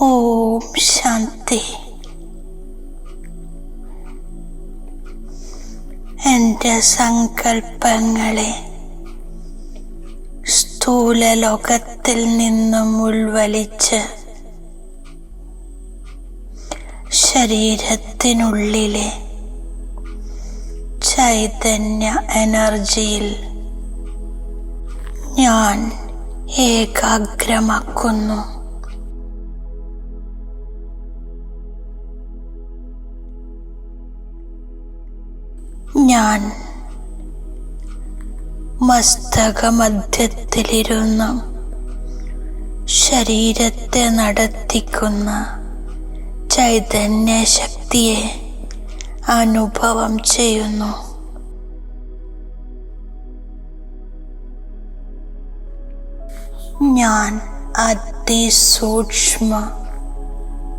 ഓം ശാന്തി. എന്റെ സങ്കൽപ്പങ്ങളെ സ്ഥൂല ലോകത്തിൽ നിന്നും ഉൾവലിച്ച് ശരീരത്തിനുള്ളിലെ ചൈതന്യ എനർജിയിൽ ഞാൻ ഏകാഗ്രമാക്കുന്നു. ഞാൻ മസ്തകമധ്യത്തിലിരുന്ന ശരീരത്തെ നടത്തിക്കുന്ന ചൈതന്യ ശക്തിയെ അനുഭവം ചെയ്യുന്നു. ഞാൻ അതിസൂക്ഷ്മ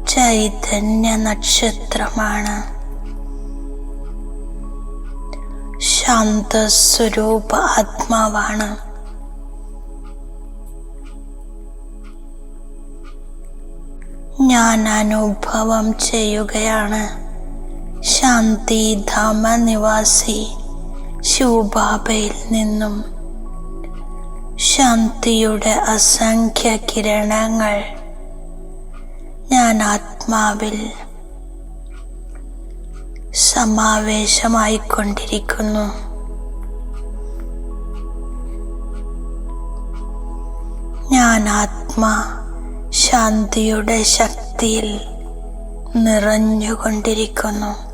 ചൈതന്യ നക്ഷത്രമാണ് ശാന്തസ്വരൂപ ആത്മാവാണ് ഞാൻ അനുഭവം ചെയ്യുകയാണ്. ശാന്തി ധാമ നിവാസി ശിവബാബയിൽ നിന്നും. ശാന്തിയുടെ അസംഖ്യ കിരണങ്ങൾ ഞാൻ ആത്മാവിൽ സമാവേശമായിക്കൊണ്ടിരിക്കുന്നു. ഞാൻ ആത്മാ ശാന്തിയുടെ ശക്തിയിൽ നിറഞ്ഞുകൊണ്ടിരിക്കുന്നു.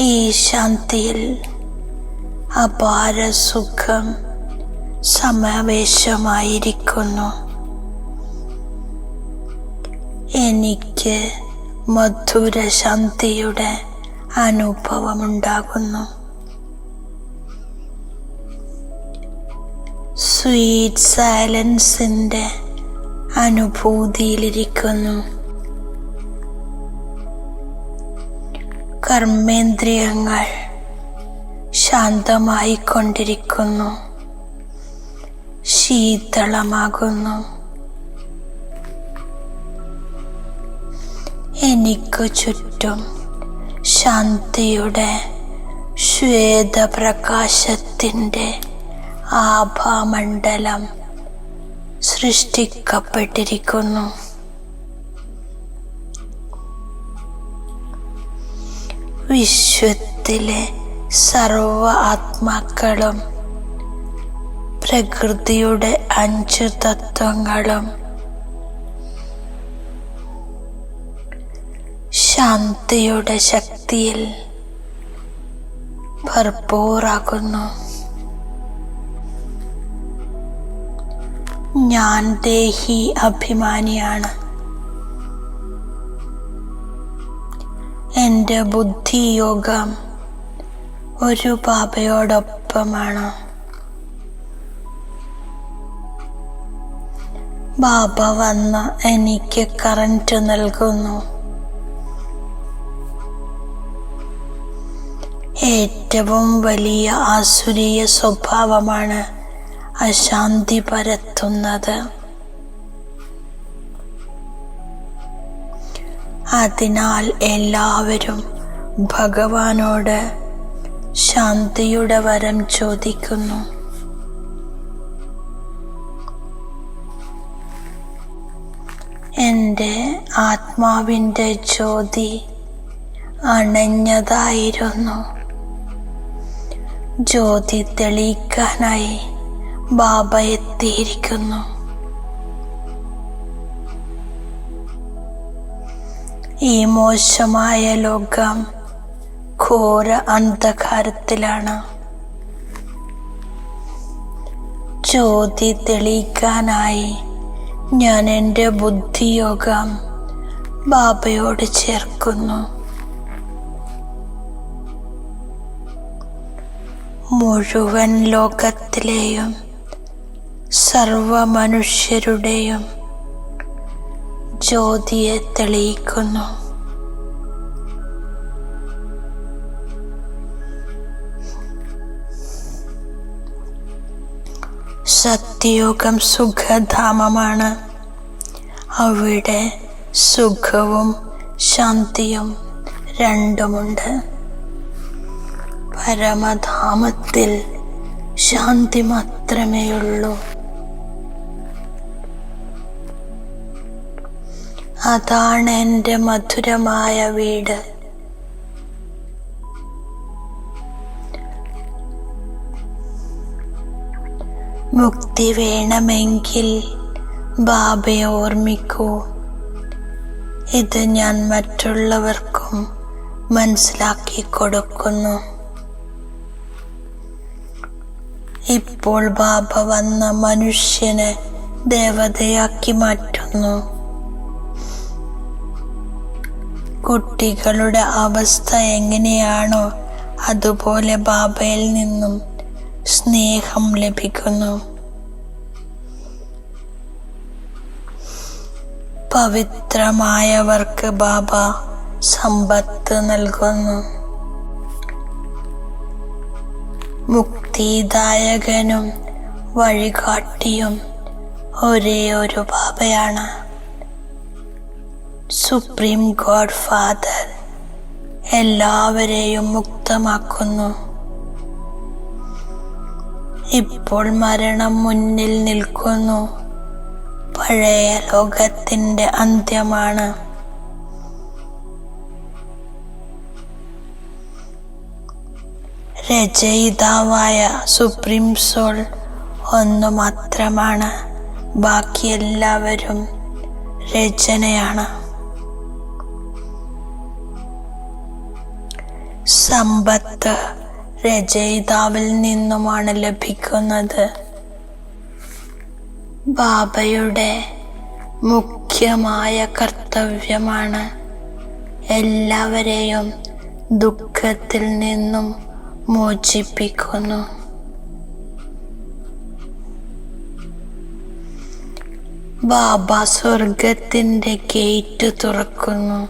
ഈ ശാന്തിയിൽ അപാര സുഖം സമാവേശമായിരിക്കുന്നു. എനിക്ക് മധുര ശാന്തിയുടെ അനുഭവമുണ്ടാകുന്നു. സ്വീറ്റ് സൈലൻസിന്റെ അനുഭൂതിയിലിരിക്കുന്നു. കർമ്മേന്ദ്രിയങ്ങൾ ശാന്തമായിക്കൊണ്ടിരിക്കുന്നു. ശീതളമാകുന്നു. എനിക്ക് ചുറ്റും ശാന്തിയുടെ ശ്വേതപ്രകാശത്തിന്റെ ആഭാമണ്ഡലം സൃഷ്ടിക്കപ്പെട്ടിരിക്കുന്നു. വിശ്വത്തിലെ സർവ ആത്മാക്കളും പ്രകൃതിയുടെ അഞ്ചു തത്വങ്ങളും ശാന്തിയുടെ ശക്തിയിൽ ഭർപ്പൂറാകുന്നു. ഞാൻ ദേഹി അഭിമാനിയാണ്. എന്റെ ബുദ്ധിയോഗം ഒരു ബാബയോടൊപ്പമാണ്. ബാബ വന്ന് എനിക്ക് കറണ്ട് നൽകുന്നു. ഏറ്റവും വലിയ ആസുരീയ സ്വഭാവമാണ് അശാന്തി പരത്തുന്നത്. അതിനാൽ എല്ലാവരും ഭഗവാനോട് ശാന്തിയുടെ വരം ചോദിക്കുന്നു. എന്റെ ആത്മാവിന്റെ ജ്യോതി അണഞ്ഞതായിരുന്നു. ജ്യോതി തെളിയിക്കാനായി ബാബ എത്തിയിരിക്കുന്നു. ഈ മോശമായ ലോകം ഘോര അന്ധകാരത്തിലാണ്. ജ്യോതി തെളിയിക്കാനായി ഞാൻ എന്റെ ബുദ്ധിയോഗം ബാബയോട് ചേർക്കുന്നു. മുഴുവൻ ലോകത്തിലെയും സർവ മനുഷ്യരുടെയും ജ്യോതിയെ തെളിയിക്കുന്നു. സത്യയോഗം സുഖധാമമാണ്. അവിടെ സുഖവും ശാന്തിയും രണ്ടുമുണ്ട്. പരമധാമത്തിൽ ശാന്തി മാത്രമേയുള്ളൂ. അതാണ് എന്റെ മധുരമായ വീട്. മുക്തി വേണമെങ്കിൽ ബാബയെ ഓർമ്മിക്കൂ. ഇത് ഞാൻ മറ്റുള്ളവർക്കും മനസ്സിലാക്കി കൊടുക്കുന്നു. ഇപ്പോൾ ബാബ വന്ന മനുഷ്യനെ ദേവതയാക്കി മാറ്റുന്നു. കുട്ടികളുടെ അവസ്ഥ എങ്ങനെയാണോ അതുപോലെ ബാബയിൽ നിന്നും സ്നേഹം ലഭിക്കുന്നു. പവിത്രമായവർക്ക് ബാബ സമ്പത്ത് നൽകുന്നു. മുക്തിദായകനും വഴികാട്ടിയും ഒരേ ഒരു ബാബയാണ്. സുപ്രീം ഗോഡ് ഫാദർ എല്ലാവരെയും മുക്തമാക്കുന്നു. ഇപ്പോൾ മരണം മുന്നിൽ നിൽക്കുന്നു. പഴയ ലോകത്തിന്റെ അന്ത്യമാണ്. രചയിതാവായ സുപ്രീം സോൾ ഒന്നു മാത്രമാണ് ബാക്കി എല്ലാവരും രചനയാണ്. സമ്പത്ത് രചയിതാവിൽ നിന്നുമാണ് ലഭിക്കുന്നത്. ബാബയുടെ മുഖ്യമായ കർത്തവ്യമാണ് എല്ലാവരെയും ദുഃഖത്തിൽ നിന്നും മോചിപ്പിക്കുന്നു ബാബ സ്വർഗത്തിന്റെ ഗേറ്റ് തുറക്കുന്നു.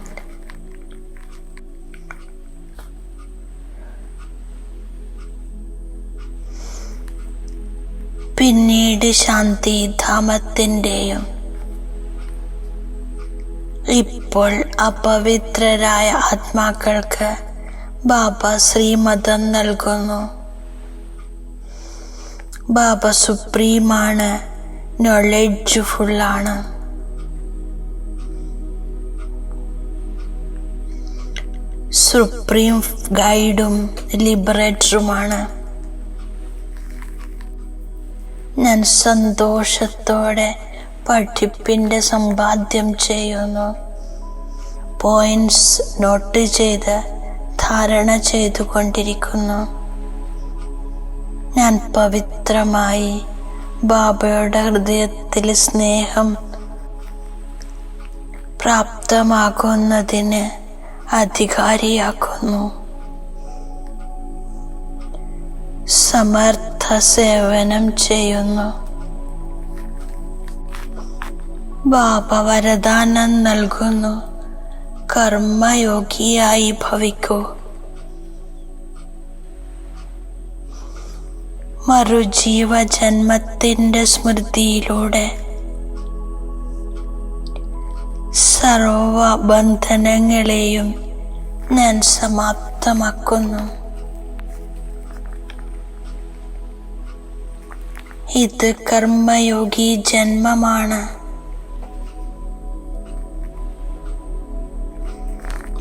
പിന്നീട് ശാന്തി ധാമത്തിന്റെയും ഇപ്പോൾ അപവിത്രരായ ആത്മാക്കൾക്ക് ബാബ ശ്രീമതം നൽകുന്നു. ബാബ സുപ്രീമാണ് നോളജുഫുള്ളാണ് സുപ്രീം ഗൈഡും ലിബറേറ്ററുമാണ്. ഞാൻ സന്തോഷത്തോടെ പഠിപ്പിന്റെ സമ്പാദ്യം ചെയ്യുന്നു. പോയിന്റ്സ് നോട്ട് ചെയ്ത് ധാരണ ചെയ്തുകൊണ്ടിരിക്കുന്നു. ഞാൻ പവിത്രമായി ബാബയുടെ ഹൃദയത്തിൽ സ്നേഹം പ്രാപ്തമാകുന്നതിന് അധികാരിയാക്കുന്നു. സമർത്ഥ സേവനം ചെയ്യുന്നു. ബാബ വരദാനം നൽകുന്നു. കർമ്മയോഗിയായി ഭവിക്കൂ. മറുജീവ ജന്മത്തിന്റെ സ്മൃതിയിലൂടെ. സർവ ബന്ധനങ്ങളെയും ഞാൻ സമാപ്തമാക്കുന്നു. ഇത് കർമ്മയോഗി ജന്മമാണ്.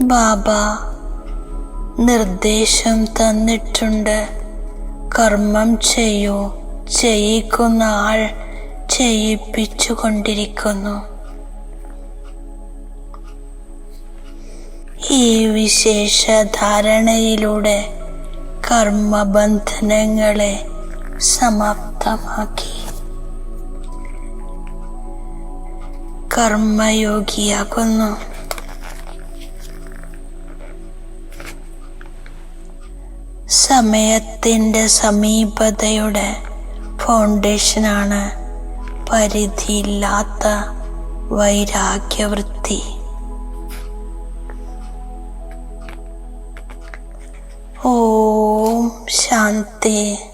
ബാബ നിർദ്ദേശം തന്നിട്ടുണ്ട്. കർമ്മം ചെയ്യൂ. ചെയ്യിക്കുന്ന ആൾ ചെയ്യിപ്പിച്ചുകൊണ്ടിരിക്കുന്നു. ഈ വിശേഷ ധാരണയിലൂടെ കർമ്മബന്ധനങ്ങളെ സമാപ്തമാക്കി. കർമ്മയോഗിയാകുന്നു. സമയത്തിന്റെ സമീപതയുടെ ഫൗണ്ടേഷനാണ് പരിധിയില്ലാത്ത വൈരാഗ്യവൃത്തി. ഓം ശാന്തി.